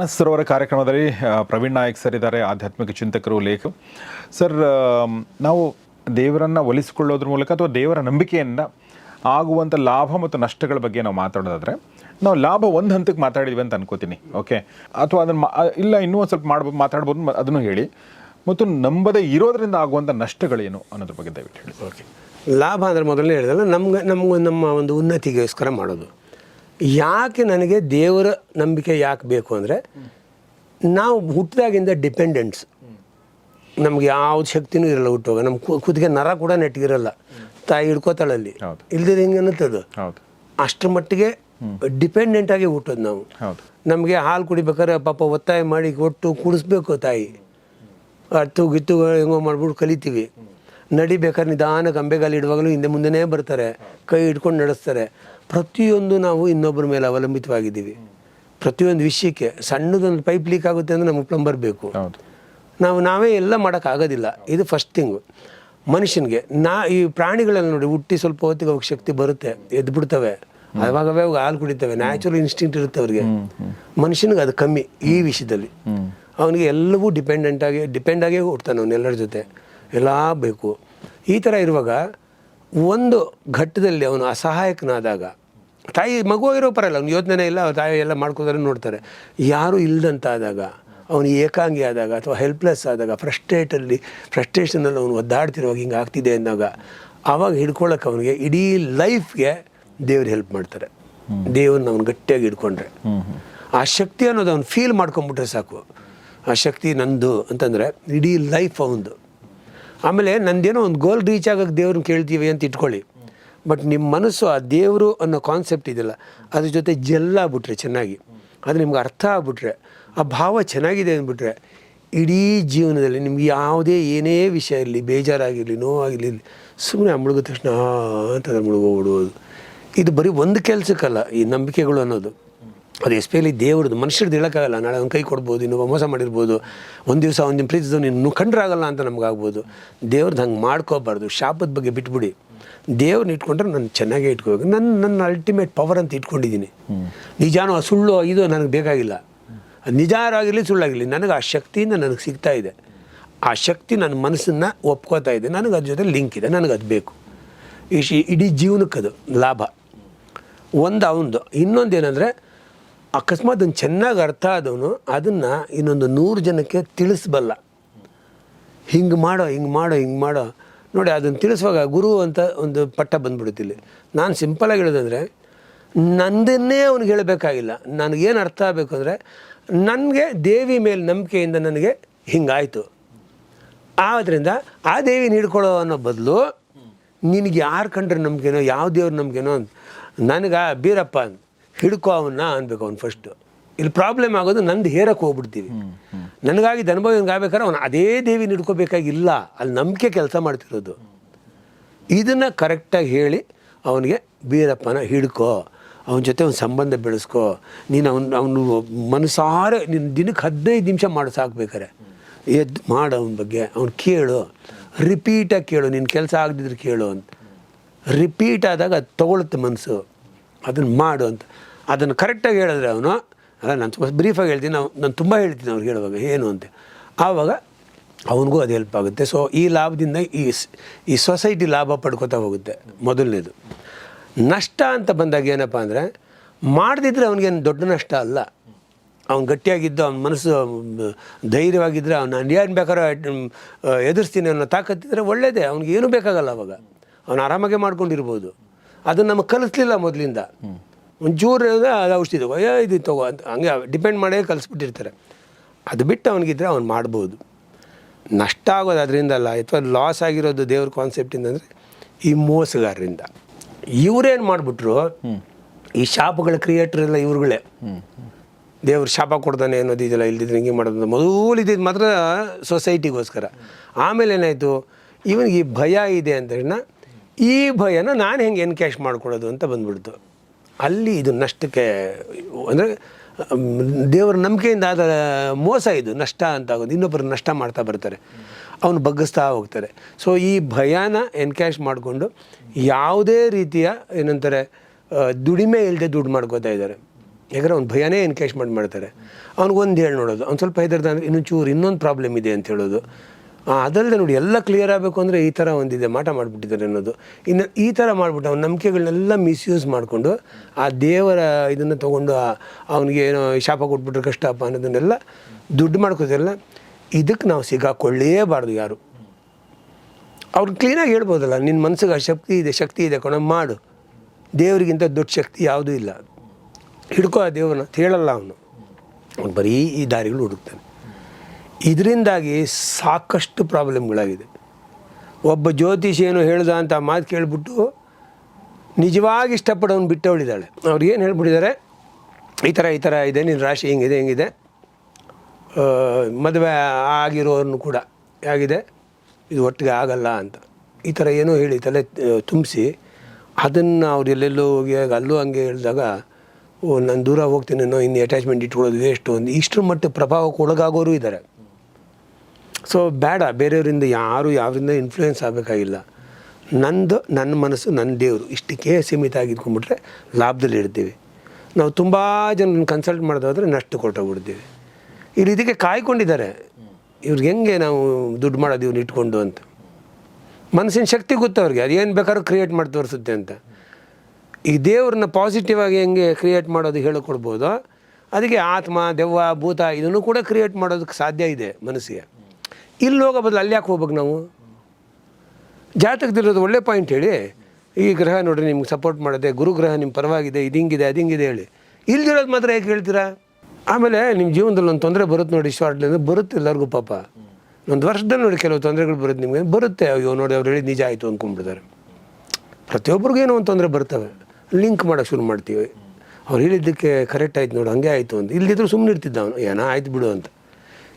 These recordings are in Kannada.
ಮಾನಸ ಸರೋವರ ಕಾರ್ಯಕ್ರಮದಲ್ಲಿ ಪ್ರವೀಣ್ ನಾಯಕ್ ಸರ್ ಇದ್ದಾರೆ, ಆಧ್ಯಾತ್ಮಿಕ ಚಿಂತಕರು, ಲೇಖ. ಸರ್ ನಾವು ದೇವರನ್ನು ಒಲಿಸಿಕೊಳ್ಳೋದ್ರ ಮೂಲಕ ಅಥವಾ ದೇವರ ನಂಬಿಕೆಯಿಂದ ಆಗುವಂಥ ಲಾಭ ಮತ್ತು ನಷ್ಟಗಳ ಬಗ್ಗೆ ನಾವು ಮಾತಾಡೋದಾದರೆ, ನಾವು ಲಾಭ ಒಂದು ಹಂತಕ್ಕೆ ಮಾತಾಡಿದ್ವಿ ಅಂತ ಅನ್ಕೋತೀನಿ, ಓಕೆ? ಅಥವಾ ಅದನ್ನು ಇಲ್ಲ, ಇನ್ನೂ ಒಂದು ಸ್ವಲ್ಪ ಮಾಡ್ಬೋದು ಮಾತಾಡ್ಬೋದು ಅದನ್ನು ಹೇಳಿ. ಮತ್ತು ನಂಬದೇ ಇರೋದರಿಂದ ಆಗುವಂಥ ನಷ್ಟಗಳೇನು ಅನ್ನೋದ್ರ ಬಗ್ಗೆ ದಯವಿಟ್ಟು ಹೇಳಿ. ಓಕೆ. ಲಾಭ ಅಂದರೆ ಮೊದಲನೇ ಹೇಳಿದಲ್ಲ, ನಮ್ಗೆ ನಮ್ಗೆ ನಮ್ಮ ಒಂದು ಉನ್ನತಿಗೋಸ್ಕರ ಮಾಡೋದು. ಯಾಕೆ ನನಗೆ ದೇವರ ನಂಬಿಕೆ ಯಾಕೆ ಬೇಕು ಅಂದರೆ ನಾವು ಹುಟ್ಟಿದಾಗಿಂದ ಡಿಪೆಂಡೆಂಟ್ಸ್ ನಮ್ಗೆ ಯಾವ್ದು ಶಕ್ತಿನೂ ಇರಲ್ಲ ಹುಟ್ಟುವಾಗ. ನಮ್ಮ ಕು- ಕುತ್ತಿಗೆ ನರ ಕೂಡ ನೆಟ್ಟಿಗಿರಲ್ಲ. ತಾಯಿ ಹಿಡ್ಕೋತಾಳಲ್ಲಿ ಇಲ್ದಿದ್ರೆ ಹಿಂಗೆ ಅನ್ನತ್ತದು ಅಷ್ಟರ ಮಟ್ಟಿಗೆ ಡಿಪೆಂಡೆಂಟ್ ಆಗಿ ಹುಟ್ಟೋದು ನಾವು. ನಮಗೆ ಹಾಲು ಕುಡಿಬೇಕಾದ್ರೆ ಪಾಪ ಒತ್ತಾಯ ಮಾಡಿ ಕೊಟ್ಟು ಕುಡಿಸ್ಬೇಕು ತಾಯಿ. ಅತ್ತು ಗಿತ್ತು ಹೆಂಗೋ ಮಾಡ್ಬಿಟ್ಟು ಕಲಿತೀವಿ. ನಡಿಬೇಕಾದ್ರೆ ನಿಧಾನಕ್ಕೆ ಅಂಬೆಗಾಲಿ ಇಡುವಾಗಲೂ ಹಿಂದೆ ಮುಂದೆನೇ ಬರ್ತಾರೆ. ಕೈ ಹಿಡ್ಕೊಂಡು ನಡೆಸ್ತಾರೆ. ಪ್ರತಿಯೊಂದು ನಾವು ಇನ್ನೊಬ್ಬರ ಮೇಲೆ ಅವಲಂಬಿತವಾಗಿದ್ದೀವಿ. ಪ್ರತಿಯೊಂದು ವಿಷಯಕ್ಕೆ ಸಣ್ಣದೊಂದು ಪೈಪ್ ಲೀಕ್ ಆಗುತ್ತೆ ಅಂದರೆ ನಮಗೆ ಪ್ಲಂಬರ್ ಬೇಕು. ನಾವು ನಾವೇ ಎಲ್ಲ ಮಾಡೋಕ್ಕಾಗೋದಿಲ್ಲ ಇದು ಫಸ್ಟ್ ಥಿಂಗು ಮನುಷ್ಯನಿಗೆ ನಾ ಈ ಪ್ರಾಣಿಗಳೆಲ್ಲ ನೋಡಿ ಹುಟ್ಟಿ ಸ್ವಲ್ಪ ಹೊತ್ತಿಗೆ ಅವ್ರಿಗೆ ಶಕ್ತಿ ಬರುತ್ತೆ. ಎದ್ದು ಬಿಡ್ತವೆ. ಅವಾಗವೇ ಅವಾಗ ಹಾಲು ಕುಡಿತವೆ. ನ್ಯಾಚುರಲ್ ಇನ್ಸ್ಟಿಂಕ್ಟ್ ಇರುತ್ತೆ ಅವ್ರಿಗೆ. ಮನುಷ್ಯನಿಗೆ ಅದು ಕಮ್ಮಿ ಈ ವಿಷಯದಲ್ಲಿ. ಅವನಿಗೆ ಎಲ್ಲವೂ ಡಿಪೆಂಡೆಂಟ್ ಆಗಿ ಡಿಪೆಂಡ್ ಆಗೇ ಹುಡ್ತಾನೆ ಅವನು ಎಲ್ಲರ ಜೊತೆ. ಎಲ್ಲ ಬೇಕು. ಈ ಥರ ಇರುವಾಗ ಒಂದು ಘಟ್ಟದಲ್ಲಿ ಅವನು ಅಸಹಾಯಕನಾದಾಗ ತಾಯಿ ಮಗು ಇರೋ ಪರಲ್ಲ ಅವ್ನು ಯೋಚನೆ ಇಲ್ಲ ಅವ್ರ ತಾಯಿ ಎಲ್ಲ ಮಾಡ್ಕೋದ್ರೆ ನೋಡ್ತಾರೆ. ಯಾರು ಇಲ್ಲದಂತಾದಾಗ ಅವನು ಏಕಾಂಗಿ ಆದಾಗ ಅಥವಾ ಹೆಲ್ಪ್ಲೆಸ್ ಆದಾಗ ಫ್ರಸ್ಟ್ರೇಟಲ್ಲಿ ಫ್ರಸ್ಟ್ರೇಷನಲ್ಲಿ ಅವನು ಒದ್ದಾಡ್ತಿರುವಾಗ ಹಿಂಗೆ ಆಗ್ತಿದೆ ಅಂದಾಗ ಆವಾಗ ಹಿಡ್ಕೊಳ್ಳೋಕೆ ಅವನಿಗೆ ಇಡೀ ಲೈಫ್ಗೆ ದೇವ್ರು ಹೆಲ್ಪ್ ಮಾಡ್ತಾರೆ. ದೇವ್ರನ್ನ ಅವ್ನು ಗಟ್ಟಿಯಾಗಿ ಹಿಡ್ಕೊಂಡ್ರೆ. ಆ ಶಕ್ತಿ ಅನ್ನೋದು ಅವ್ನು ಫೀಲ್ ಮಾಡ್ಕೊಂಬಿಟ್ರೆ ಸಾಕು. ಆ ಶಕ್ತಿ ನಂದು ಅಂತಂದರೆ ಇಡೀ ಲೈಫ್ ಅವನದು. ಆಮೇಲೆ ನಂದೇನೋ ಒಂದು ಗೋಲ್ ರೀಚ್ ಆಗೋಕ್ಕೆ ದೇವ್ರನ್ನ ಕೇಳ್ತೀವಿ ಅಂತ ಇಟ್ಕೊಳ್ಳಿ. ಬಟ್ ನಿಮ್ಮ ಮನಸ್ಸು ಆ ದೇವರು ಅನ್ನೋ ಕಾನ್ಸೆಪ್ಟ್ ಇದೆಯಲ್ಲ ಅದ್ರ ಜೊತೆ ಜೆಲ್ಲಾಗ್ಬಿಟ್ರೆ ಚೆನ್ನಾಗಿ. ಅದು ನಿಮ್ಗೆ ಅರ್ಥ ಆಗ್ಬಿಟ್ರೆ, ಆ ಭಾವ ಚೆನ್ನಾಗಿದೆ ಅಂದ್ಬಿಟ್ರೆ, ಇಡೀ ಜೀವನದಲ್ಲಿ ನಿಮ್ಗೆ ಯಾವುದೇ ಏನೇ ವಿಷಯ ಇರಲಿ, ಬೇಜಾರಾಗಿರಲಿ, ನೋವಾಗಿರಲಿ ಸುಮ್ಮನೆ ಮುಳುಗಿದ ತಕ್ಷಣ ಅಂತ ಅಂತಂದ್ರೆ ಮುಳುಗೋಗ್ಬಿಡೋದು ಇದು ಬರೀ ಒಂದು ಕೆಲಸಕ್ಕಲ್ಲ, ಈ ನಂಬಿಕೆಗಳು ಅನ್ನೋದು. ಅದು ಎಸ್ಪೆಷಲಿ ದೇವ್ರದ್ದು ಮನುಷ್ಯರದ್ದು ಹೇಳೋಕ್ಕಾಗಲ್ಲ. ನಾಳೆ ಅವ್ನು ಕೈ ಕೊಡ್ಬೋದು ಇನ್ನೊಬ್ಬ ಮೋಸ ಮಾಡಿರ್ಬೋದು. ಒಂದು ದಿವಸ ಅವ್ನ ಪ್ರೀತಿಸಿದವ್ ನೀನು ಕಂಡ್ರಾಗಲ್ಲ ಅಂತ ನಮಗಾಗ್ಬೋದು. ದೇವ್ರದ್ದು ಹಂಗೆ ಮಾಡ್ಕೋಬಾರ್ದು. ಶಾಪದ ಬಗ್ಗೆ ಬಿಟ್ಬಿಡಿ. ದೇವ್ರನ್ನ ಇಟ್ಕೊಂಡ್ರೆ ನಾನು ಚೆನ್ನಾಗೇ ಇಟ್ಕೋಬೇಕು. ನನ್ನ ನನ್ನ ಅಲ್ಟಿಮೇಟ್ ಪವರ್ ಅಂತ ಇಟ್ಕೊಂಡಿದ್ದೀನಿ. ನಿಜಾನೋ ಸುಳ್ಳು ಇದು ನನಗೆ ಬೇಕಾಗಿಲ್ಲ. ಅದು ನಿಜಾರಾಗಿರಲಿ ಸುಳ್ಳಾಗಿರಲಿ ನನಗೆ ಆ ಶಕ್ತಿಯಿಂದ ನನಗೆ ಸಿಗ್ತಾ ಇದೆ. ಆ ಶಕ್ತಿ ನನ್ನ ಮನಸ್ಸನ್ನು ಒಪ್ಕೋತಾ ಇದೆ. ನನಗೆ ಅದ್ರ ಜೊತೆ ಲಿಂಕ್ ಇದೆ. ನನಗೆ ಅದು ಬೇಕು. ಇಡೀ ಜೀವನಕ್ಕದು ಲಾಭ. ಒಂದು ಅವನದು ಇನ್ನೊಂದು ಏನಂದರೆ ಅಕಸ್ಮಾತ್ ಅದನ್ನು ಚೆನ್ನಾಗಿ ಅರ್ಥ ಆದವನು ಅದನ್ನು ಇನ್ನೊಂದು ನೂರು ಜನಕ್ಕೆ ತಿಳಿಸ್ಬಲ್ಲ. ಹಿಂಗೆ ಮಾಡೋ ಹಿಂಗೆ ಮಾಡೋ ಹಿಂಗೆ ಮಾಡೋ. ನೋಡಿ ಅದನ್ನು ತಿಳಿಸುವಾಗ ಗುರು ಅಂತ ಒಂದು ಪಟ್ಟ ಬಂದ್ಬಿಡುತ್ತಿಲ್ಲಿ ನಾನು ಸಿಂಪಲಾಗಿ ಹೇಳೋದಂದರೆ, ನಂದನ್ನೇ ಅವ್ನಿಗೆ ಹೇಳಬೇಕಾಗಿಲ್ಲ. ನನಗೇನು ಅರ್ಥ ಆಗಬೇಕು ಅಂದರೆ, ನನಗೆ ದೇವಿ ಮೇಲೆ ನಂಬಿಕೆಯಿಂದ ನನಗೆ ಹಿಂಗಾಯಿತು. ಆದ್ದರಿಂದ ಆ ದೇವಿ ಹಿಡ್ಕೊಳ್ಳೋ ಅನ್ನೋ ಬದಲು, ನಿನಗೆ ಯಾರು ಕಂಡ್ರೆ ನಂಬಿಕೆನೋ, ಯಾವ ದೇವ್ರ ನಂಬಿಕೆನೋ ಅಂತ. ನನಗೆ ಬೀರಪ್ಪ ಅಂತ. ಹಿಡ್ಕೋ ಅವನ್ನ ಅನ್ಬೇಕು ಅವ್ನು ಫಸ್ಟು ಇಲ್ಲಿ ಪ್ರಾಬ್ಲಮ್ ಆಗೋದು ನಂದು ಹೇರಕ್ಕೆ ಹೋಗ್ಬಿಡ್ತೀವಿ. ನನಗಾಗಿ ಅನುಭವ ಹಿಂಗೆ ಆಗ್ಬೇಕಾದ್ರೆ ಅವನು ಅದೇ ದೇವಿ ಹಿಡ್ಕೋಬೇಕಾಗಿಲ್ಲ. ಅಲ್ಲಿ ನಂಬಿಕೆ ಕೆಲಸ ಮಾಡ್ತಿರೋದು. ಇದನ್ನು ಕರೆಕ್ಟಾಗಿ ಹೇಳಿ ಅವನಿಗೆ ಬೀರಪ್ಪನ ಹಿಡ್ಕೋ. ಅವನ ಜೊತೆ ಒಂದು ಸಂಬಂಧ ಬೆಳೆಸ್ಕೊ. ನೀನು ಅವನು ಅವನು ಮನಸಾರೆ ನಿನ್ನ ದಿನಕ್ಕೆ ಹದಿನೈದು ನಿಮಿಷ ಮಾಡಿ ಸಾಕ್ಬೇಕಾರೆ ಎದ್ದು ಮಾಡು ಅವನ ಬಗ್ಗೆ. ಅವ್ನು ಕೇಳು. ರಿಪೀಟಾಗಿ ಕೇಳು. ನಿನ್ನ ಕೆಲಸ ಆಗದಿದ್ರೆ ಕೇಳು ಅಂತ. ರಿಪೀಟ್ ಆದಾಗ ಅದು ತೊಗೊಳುತ್ತೆ ಮನಸ್ಸು ಅದನ್ನು ಮಾಡು ಅಂತ. ಅದನ್ನು ಕರೆಕ್ಟಾಗಿ ಹೇಳಿದ್ರೆ ಅವನು, ಅಲ್ಲ, ನಾನು ತುಂಬ ಬ್ರೀಫಾಗಿ ಹೇಳ್ತೀನಿ, ನಾವು ನಾನು ತುಂಬ ಹೇಳ್ತೀನಿ ಅವ್ರಿಗೆ ಹೇಳುವಾಗ, ಏನು ಅಂತ. ಆವಾಗ ಅವನಿಗೂ ಅದು ಹೆಲ್ಪ್ ಆಗುತ್ತೆ. ಸೊ ಈ ಲಾಭದಿಂದ ಈ ಈ ಸೊಸೈಟಿ ಲಾಭ ಪಡ್ಕೋತಾ ಹೋಗುತ್ತೆ, ಮೊದಲನೇದು. ನಷ್ಟ ಅಂತ ಬಂದಾಗ ಏನಪ್ಪ ಅಂದರೆ ಮಾಡದಿದ್ದರೆ ಅವನಿಗೇನು ದೊಡ್ಡ ನಷ್ಟ ಅಲ್ಲ. ಅವ್ನು ಗಟ್ಟಿಯಾಗಿದ್ದು, ಅವ್ನ ಮನಸ್ಸು ಧೈರ್ಯವಾಗಿದ್ದರೆ ಅವ್ನು ನಾನು ಏನು ಬೇಕಾದ್ರೂ ಎದುರಿಸ್ತೀನಿ ಅನ್ನೋ ತಾಕತ್ತಿದ್ರೆ ಒಳ್ಳೇದೇ, ಅವ್ನಿಗೆ ಏನೂ ಬೇಕಾಗಲ್ಲ ಅವಾಗ. ಅವನು ಆರಾಮಾಗೆ ಮಾಡ್ಕೊಂಡಿರ್ಬೋದು. ಅದನ್ನು ನಮಗೆ ಕಲಿಸ್ಲಿಲ್ಲ ಮೊದಲಿಂದ. ಒಂಚೂರು ಅದು ಔಷಧಿ ತಗೋ. ಏ ಇದು ತಗೋ ಅಂತ. ಹಂಗೆ ಡಿಪೆಂಡ್ ಮಾಡೇ ಕಲಿಸ್ಬಿಟ್ಟಿರ್ತಾರೆ. ಅದು ಬಿಟ್ಟು ಅವನಿಗಿದ್ರೆ ಅವ್ನು ಮಾಡ್ಬೋದು. ನಷ್ಟ ಆಗೋದು ಅದರಿಂದ ಅಲ್ಲ ಅಥವಾ ಲಾಸ್ ಆಗಿರೋದು ದೇವ್ರ ಕಾನ್ಸೆಪ್ಟಿಂದ ಅಂದರೆ ಈ ಮೋಸಗಾರರಿಂದ. ಇವರೇನು ಮಾಡಿಬಿಟ್ರು? ಈ ಶಾಪಗಳ ಕ್ರಿಯೇಟರ್ ಎಲ್ಲ ಇವ್ರುಗಳೇ. ದೇವ್ರ ಶಾಪ ಕೊಡ್ತಾನೆ ಅನ್ನೋದು ಇದೆಲ್ಲ ಇಲ್ದಿದ್ರೆ ಹಿಂಗೆ ಮಾಡೋದು. ಮೊದಲು ಇದ್ದಿದ್ದು ಮಾತ್ರ ಸೊಸೈಟಿಗೋಸ್ಕರ ಆಮೇಲೆ ಏನಾಯಿತು? ಇವನಿಗೆ ಈ ಭಯ ಇದೆ ಅಂತ ಹೇಳಿನ ಈ ಭಯನ ನಾನು ಹೆಂಗೆ ಎನ್ಕ್ಯಾಶ್ ಮಾಡ್ಕೊಳ್ಳೋದು ಅಂತ ಬಂದ್ಬಿಡ್ತು. ಅಲ್ಲಿ ಇದು ನಷ್ಟಕ್ಕೆ, ಅಂದರೆ ದೇವರ ನಂಬಿಕೆಯಿಂದ ಆದ ಮೋಸ ಇದು, ನಷ್ಟ ಅಂತ ಆಗೋದು. ಇನ್ನೊಬ್ಬರು ನಷ್ಟ ಮಾಡ್ತಾ ಬರ್ತಾರೆ. ಅವನು ಬಗ್ಗಿಸ್ತಾ ಹೋಗ್ತಾರೆ. ಸೊ ಈ ಭಯಾನ ಎನ್ಕ್ಯಾಶ್ ಮಾಡಿಕೊಂಡು ಯಾವುದೇ ರೀತಿಯ ಏನಂತಾರೆ ದುಡಿಮೆ ಇಲ್ಲದೆ ದುಡ್ಡು ಮಾಡ್ಕೋತಾ ಇದ್ದಾರೆ. ಯಾಕಂದರೆ ಅವ್ನು ಭಯನೇ ಎನ್ಕ್ಯಾಶ್ ಮಾಡಿ ಮಾಡ್ತಾರೆ. ಅವ್ನಿಗೊಂದು ಹೇಳಿ ನೋಡೋದು. ಅವ್ನು ಸ್ವಲ್ಪ ಹೆದರ್ದ ಅಂದರೆ ಇನ್ನೊಂದು ಚೂರು ಇನ್ನೊಂದು ಪ್ರಾಬ್ಲಮ್ ಇದೆ ಅಂತ ಹೇಳೋದು. ಅದಲ್ಲದೆ ನೋಡಿ ಎಲ್ಲ ಕ್ಲಿಯರ್ ಆಗಬೇಕು ಅಂದರೆ ಈ ಥರ ಒಂದಿದೆ, ಮಾಟ ಮಾಡಿಬಿಟ್ಟಿದ್ದಾರೆ ಅನ್ನೋದು. ಇನ್ನು ಈ ಥರ ಮಾಡಿಬಿಟ್ಟು ಅವ್ನ ನಂಬಿಕೆಗಳನ್ನೆಲ್ಲ ಮಿಸ್ಯೂಸ್ ಮಾಡಿಕೊಂಡು ಆ ದೇವರ ಇದನ್ನು ತೊಗೊಂಡು ಅವನಿಗೆ ಏನೋ ಶಾಪ ಕೊಟ್ಬಿಟ್ರೆ ಕಷ್ಟಪ್ಪ ಅನ್ನೋದನ್ನೆಲ್ಲ ದುಡ್ಡು ಮಾಡ್ಕೋತಿರಲ್ಲ ಇದಕ್ಕೆ ನಾವು ಸಿಗಾಕೊಳ್ಳೇಬಾರ್ದು ಯಾರು. ಅವ್ರು ಕ್ಲೀನಾಗಿ ಹೇಳ್ಬೋದಲ್ಲ ನಿನ್ನ ಮನಸ್ಸಿಗೆ ಆ ಶಕ್ತಿ ಇದೆ ಶಕ್ತಿ ಇದೆ ಕೊಣ, ಮಾಡು. ದೇವರಿಗಿಂತ ದೊಡ್ಡ ಶಕ್ತಿ ಯಾವುದೂ ಇಲ್ಲ. ಹಿಡ್ಕೋ ಆ ದೇವ್ರನ್ನ ಹೇಳಲ್ಲ ಅವನು. ಅವ್ನು ಬರೀ ಈ ದಾರಿಗಳು ಹುಡುಕ್ತಾನೆ. ಇದರಿಂದಾಗಿ ಸಾಕಷ್ಟು ಪ್ರಾಬ್ಲಮ್ಗಳಾಗಿದೆ. ಒಬ್ಬ ಜ್ಯೋತಿಷಿ ಏನು ಹೇಳ್ದ ಅಂತ ಮಾತು ಕೇಳಿಬಿಟ್ಟು ನಿಜವಾಗಿ ಇಷ್ಟಪಡೋನು ಬಿಟ್ಟವಳಿದ್ದಾಳೆ. ಅವ್ರು ಏನು ಹೇಳ್ಬಿಟ್ಟಿದ್ದಾರೆ? ಈ ಥರ ಈ ಥರ ಇದೆ ನಿನ್ನ ರಾಶಿ ಹಿಂಗಿದೆ ಹಿಂಗಿದೆ. ಮದುವೆ ಆಗಿರೋನು ಕೂಡ ಆಗಿದೆ. ಇದು ಒಟ್ಟಿಗೆ ಆಗಲ್ಲ ಅಂತ. ಈ ಥರ ಏನೋ ಹೇಳಿ, ತಲೆ ತುಂಬಿಸಿ ಅದನ್ನು ಅವ್ರು ಎಲ್ಲೆಲ್ಲೋ ಹೋಗಿ ಅಲ್ಲೂ ಹಂಗೆ ಹೇಳಿದಾಗ, ಓ, ನಾನು ದೂರ ಹೋಗ್ತೀನೇನೋ ಇನ್ನು ಅಟ್ಯಾಚ್ಮೆಂಟ್ ಇಟ್ಕೊಳ್ಳೋದು ವೇಸ್ಟು ಒಂದು ಇಷ್ಟರ ಮಟ್ಟ ಪ್ರಭಾವಕ್ಕೆ ಒಳಗಾಗೋರು ಇದ್ದಾರೆ. ಸೊ ಬೇಡ. ಬೇರೆಯವರಿಂದ ಯಾರು ಯಾರಿಂದ ಇನ್ಫ್ಲೂಯೆನ್ಸ್ ಆಗಬೇಕಾಗಿಲ್ಲ. ನಂದು ನನ್ನ ಮನಸ್ಸು ನನ್ನ ದೇವರು ಇಷ್ಟಕ್ಕೆ ಸೀಮಿತ ಆಗಿದ್ಕೊಂಡ್ಬಿಟ್ರೆ ಲಾಭದಲ್ಲಿ ಇಡ್ತೀವಿ. ನಾವು ತುಂಬ ಜನ ಕನ್ಸಲ್ಟ್ ಮಾಡೋದಾದರೆ ನಷ್ಟ ಕೊಟ್ಟೋಗ್ಬಿಡ್ತೀವಿ. ಇಲ್ಲಿ ಇದಕ್ಕೆ ಕಾಯ್ಕೊಂಡಿದ್ದಾರೆ. ಇವ್ರಿಗೆ ಹೆಂಗೆ ನಾವು ದುಡ್ಡು ಮಾಡೋದು ಇವ್ರು ಇಟ್ಕೊಂಡು ಅಂತ. ಮನಸ್ಸಿನ ಶಕ್ತಿ ಗೊತ್ತು ಅವ್ರಿಗೆ. ಅದು ಏನು ಬೇಕಾದ್ರೂ ಕ್ರಿಯೇಟ್ ಮಾಡಿ ತೋರಿಸುತ್ತೆ ಅಂತ. ಈ ದೇವ್ರನ್ನ ಪಾಸಿಟಿವ್ ಆಗಿ ಹೆಂಗೆ ಕ್ರಿಯೇಟ್ ಮಾಡೋದು ಹೇಳಿಕೊಡ್ಬೋದು ಅದಕ್ಕೆ ಆತ್ಮ, ದೆವ್ವ, ಭೂತ ಇದನ್ನು ಕೂಡ ಕ್ರಿಯೇಟ್ ಮಾಡೋದಕ್ಕೆ ಸಾಧ್ಯ ಇದೆ ಮನಸ್ಸಿಗೆ. ಇಲ್ಲಿ ಹೋಗೋ ಬದಲು ಅಲ್ಲಿ ಯಾಕೆ ಹೋಗ್ಬೇಕು ನಾವು? ಜಾತಕದಲ್ಲಿರೋದು ಒಳ್ಳೆ ಪಾಯಿಂಟ್ ಹೇಳಿ. ಈ ಗ್ರಹ ನೋಡ್ರಿ, ನಿಮ್ಗೆ ಸಪೋರ್ಟ್ ಮಾಡಿದೆ, ಗುರುಗ್ರಹ ನಿಮ್ಮ ಪರವಾಗಿದೆ, ಇದು ಹಿಂಗಿದೆ, ಅದು ಹಿಂಗಿದೆ ಹೇಳಿ. ಇಲ್ದಿರೋದು ಮಾತ್ರ ಯಾಕೆ ಹೇಳ್ತೀರಾ? ಆಮೇಲೆ ನಿಮ್ಮ ಜೀವನದಲ್ಲಿ ಒಂದು ತೊಂದರೆ ಬರುತ್ತೆ ನೋಡಿ ಶಾರ್ಟ್ಲಿಂದ ಬರುತ್ತೆ ಎಲ್ಲರಿಗೂ ಪಾಪ. ಒಂದು ವರ್ಷದಲ್ಲಿ ನೋಡಿ ಕೆಲವು ತೊಂದರೆಗಳು ಬರುತ್ತೆ ನಿಮಗೆ, ಬರುತ್ತೆ. ಅಯ್ಯೋ, ನೋಡಿ ಅವ್ರು ಹೇಳಿ ನಿಜ ಆಯಿತು ಅಂದ್ಕೊಂಡ್ಬಿಡ್ತಾರೆ ಪ್ರತಿಯೊಬ್ಬರಿಗೂ ಏನೋ ಒಂದು ತೊಂದರೆ ಬರ್ತವೆ. ಲಿಂಕ್ ಮಾಡೋಕೆ ಶುರು ಮಾಡ್ತೀವಿ. ಅವ್ರು ಹೇಳಿದ್ದಕ್ಕೆ ಕರೆಕ್ಟ್ ಆಯ್ತು ನೋಡು, ಹಂಗೆ ಆಯಿತು ಅಂತ ಇಲ್ಲದಿದ್ರು ಸುಮ್ಮನೆ ಇರ್ತಿದ್ದ ಅವನು. ಏನೋ ಆಯ್ತು ಬಿಡು ಅಂತ.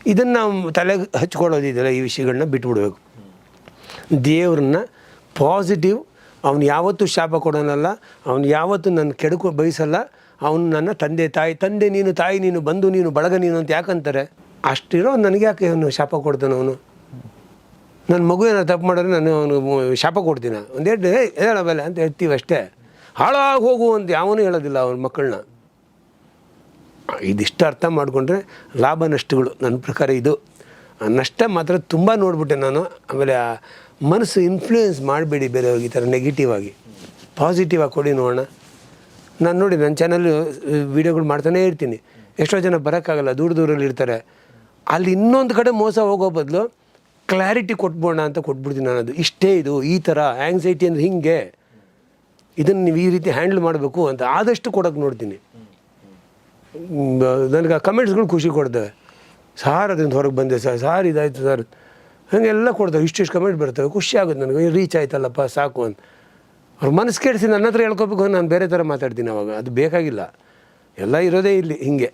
ಇದನ್ನು ನಾವು ತಲೆಗೆ ಹಚ್ಕೊಳ್ಳೋದಿದೆಯಲ್ಲ ಈ ವಿಷಯಗಳನ್ನ ಬಿಟ್ಬಿಡ್ಬೇಕು. ದೇವ್ರನ್ನ ಪಾಸಿಟಿವ್ ಅವನು ಯಾವತ್ತೂ ಶಾಪ ಕೊಡೋನಲ್ಲ, ಅವನು ಯಾವತ್ತೂ ನನ್ನ ಕೆಡಕು ಬಯಸಲ್ಲ, ಅವನು ನನ್ನ ತಂದೆ ತಾಯಿ, ತಂದೆ ನೀನು, ತಾಯಿ ನೀನು ಬಂದು ನೀನು, ಬಳಗ ನೀನು ಅಂತ ಯಾಕಂತಾರೆ? ಅಷ್ಟಿರೋ ನನಗೆ ಯಾಕೆ ಅವನು ಶಾಪ ಕೊಡ್ತಾನೆ ಅವನು? ನನ್ನ ಮಗು ಏನೋ ತಪ್ಪು ಮಾಡಿದ್ರೆ ನಾನು ಅವನು ಶಾಪ ಕೊಡ್ತೀನಿ. ಒಂದೆರಡು ಹೇಳಬಲ್ಲ? ಅಂತ ಹೇಳ್ತೀವಿ ಅಷ್ಟೇ ಹಾಳಾಗಿ ಹೋಗು ಅಂತ ಯಾವನೂ ಹೇಳೋದಿಲ್ಲ ಅವನ ಮಕ್ಕಳನ್ನ. ಇದಿಷ್ಟು ಅರ್ಥ ಮಾಡಿಕೊಂಡ್ರೆ ಲಾಭ ನಷ್ಟಗಳು. ನನ್ನ ಪ್ರಕಾರ ಇದು. ನಷ್ಟ ಮಾತ್ರ ತುಂಬ ನೋಡ್ಬಿಟ್ಟೆ ನಾನು. ಆಮೇಲೆ ಆ ಮನಸ್ಸು ಇನ್ಫ್ಲೂಯೆನ್ಸ್ ಮಾಡಬೇಡಿ ಬೇರೆಯವ್ರಿಗೆ ಈ ಥರ ನೆಗೆಟಿವ್ ಆಗಿ. ಪಾಸಿಟಿವ್ ಆಗಿ ಕೊಡಿ ನೋಡೋಣ. ನಾನು ನೋಡಿ ನನ್ನ ಚಾನಲ್ ವೀಡಿಯೋಗಳು ಮಾಡ್ತಾನೇ ಇರ್ತೀನಿ. ಎಷ್ಟೋ ಜನ ಬರೋಕ್ಕಾಗಲ್ಲ, ದೂರ ದೂರಲ್ಲಿ ಇರ್ತಾರೆ. ಅಲ್ಲಿ ಇನ್ನೊಂದು ಕಡೆ ಮೋಸ ಹೋಗೋ ಬದಲು ಕ್ಲಾರಿಟಿ ಕೊಟ್ಬೋಣ ಅಂತ ಕೊಟ್ಬಿಡ್ತೀನಿ ನಾನು ಅದು. ಇಷ್ಟೇ ಇದು, ಈ ಥರ ಆ್ಯಂಗ್ಸೈಟಿ ಅಂದರೆ ಹಿಂಗೆ. ಇದನ್ನು ನೀವು ಈ ರೀತಿ ಹ್ಯಾಂಡಲ್ ಮಾಡಬೇಕು ಅಂತ ಆದಷ್ಟು ಕೊಡೋಕ್ಕೆ ನೋಡ್ತೀನಿ. ನನಗೆ ಆ ಕಮೆಂಟ್ಸ್ಗಳು ಖುಷಿ ಕೊಡ್ತವೆ. ಸಾರ್ ಅದರಿಂದ ಹೊರಗೆ ಬಂದೆ ಸರ್ ಸಾರ್ ಇದಾಯಿತು ಸರ್. ಹಾಗೆಲ್ಲ ಕೊಡ್ತವೆ, ಇಷ್ಟಿಷ್ಟು ಕಮೆಂಟ್ ಬರ್ತವೆ, ಖುಷಿ ಆಗುತ್ತೆ ನನಗೆ ರೀಚ್ ಆಯ್ತಲ್ಲಪ್ಪ, ಸಾಕು ಅಂತ. ಅವ್ರ ಮನಸ್ಸು ಕೆಡಿಸಿ ನನ್ನ ಹತ್ರ ಹೇಳ್ಕೊಬೇಕು, ನಾನು ಬೇರೆ ಥರ ಮಾತಾಡ್ತೀನಿ ಅವಾಗ, ಅದು ಬೇಕಾಗಿಲ್ಲ. ಎಲ್ಲ ಇರೋದೇ ಇಲ್ಲಿ, ಹಿಂಗೆ.